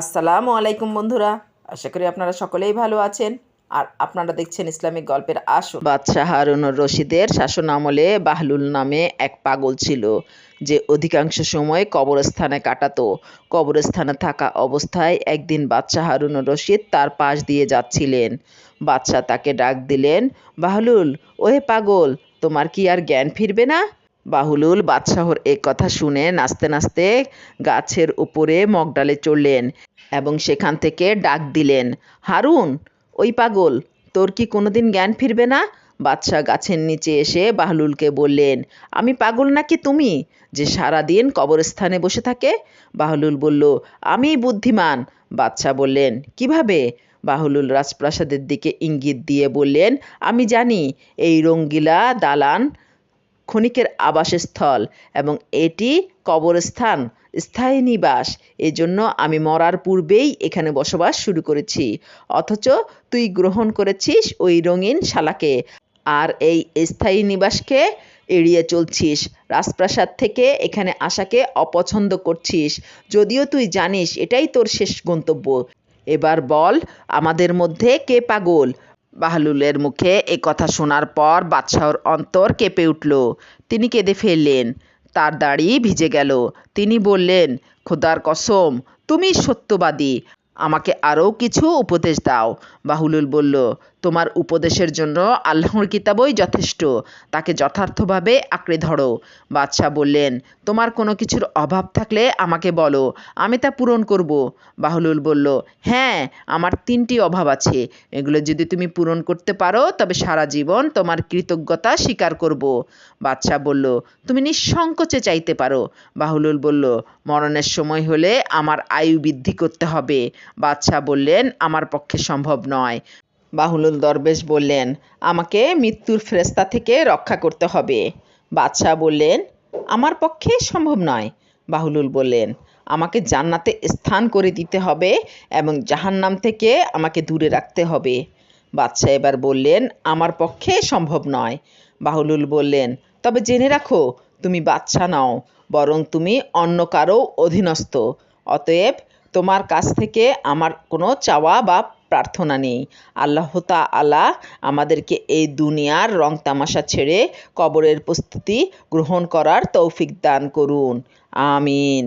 আসসালামু আলাইকুম বন্ধুরা। আশা করি আপনারা সকলেই ভালো আছেন। আর আপনারা দেখছেন ইসলামিক গল্পের আসর। বাদশাহ হারুনুর রশিদের শাসন আমলে বাহলুল নামে এক পাগল ছিল, যে অধিকাংশ সময় কবরস্থানে কাটাতো। কবরস্থানে থাকা অবস্থায় একদিন বাদশাহ হারুনুর রশিদ তার পাশ দিয়ে যাচ্ছিলেন। বাদশাহ তাকে ডাক দিলেন, বাহলুল, ওহে পাগল, তোমার কি আর জ্ঞান ফিরবে না? বাহুলুল বাদশাহর এ কথা শুনে নাচতে নাচতে গাছের উপরে মগডালে চড়লেন এবং সেখান থেকে ডাক দিলেন, হারুন, ওই পাগল, তোর কি কোনোদিন জ্ঞান ফিরবে না? বাদশাহ গাছের নিচে এসে বাহলুলকে বললেন, আমি পাগল নাকি তুমি, যে সারাদিন কবরস্থানে বসে থাকে? বাহলুল বলল, আমি বুদ্ধিমান। বাদশাহ বললেন, কীভাবে? বাহলুল রাজপ্রাসাদের দিকে ইঙ্গিত দিয়ে বললেন, আমি জানি, এই রঙ্গিলা দালান ক্ষণিকের আবাসস্থল এবং এটি কবরস্থান, স্থায়ী নিবাস। এজন্য আমি মরার পূর্বেই এখানে বসবাস শুরু করেছি। অথচ তুই গ্রহণ করেছিস ওই রঙিন শালাকে। আর এই স্থায়ী নিবাসকে এড়িয়ে চলছিস। রাজপ্রাসাদ থেকে এখানে আসাকে অপছন্দ করছিস। যদিও তুই জানিস এটাই তোর শেষ গন্তব্য। এবার বল, আমাদের মধ্যে কে পাগল? বাহলুলের মুখে এ কথা শোনার পর বাদশাহর অন্তর কেঁপে উঠল। তিনি কেঁদে ফেললেন। তার দাড়ি ভিজে গেল। তিনি বললেন, খোদার কসম, তুমি সত্যবাদী। আমাকে আরও কিছু উপদেশ দাও। বাহুলুল বলল তোমার উপদেশের জন্য আল্লাহর কিতাবই যথেষ্ট। তাকে যথার্থভাবে আঁকড়ে ধরো। বাদশাহ বললেন, তোমার কোনো কিছুর অভাব থাকলে আমাকে বলো, আমি তা পূরণ করব। বাহুলুল বলল হ্যাঁ আমার তিনটি অভাব আছে। এগুলো যদি তুমি পূরণ করতে পারো, তবে সারা জীবন তোমার কৃতজ্ঞতা স্বীকার করব। বাদশাহ বলল, তুমি নিঃসংকোচে চাইতে পারো। বাহুলুল বলল, মরণের সময় হলে আমার আয়ু বৃদ্ধি করতে হবে। বাদশাহ বললেন, আমার পক্ষে সম্ভব নয়। বাহুলুল দরবেশ বললেন, আমাকে মৃত্যুর ফেরেস্তা থেকে রক্ষা করতে হবে। বাদশাহ বললেন, আমার পক্ষে সম্ভব নয়। বাহুলুল বললেন, আমাকে জান্নাতে স্থান করে দিতে হবে এবং জাহান্নাম থেকে আমাকে দূরে রাখতে হবে। বাদশাহ এবার বললেন, আমার পক্ষে সম্ভব নয়। বাহুলুল বললেন, তবে জেনে রাখো, তুমি বাচ্চা নাও, বরং তুমি অন্য কারও অধীনস্থ। অতএব তোমার কাছ থেকে আমার কোনো চাওয়া বা প্রার্থনা নেই। আল্লাহ আলা আমাদেরকে এই দুনিয়ার রং তামাশা ছেড়ে কবরের প্রস্তুতি গ্রহণ করার তৌফিক দান করুন। আমিন।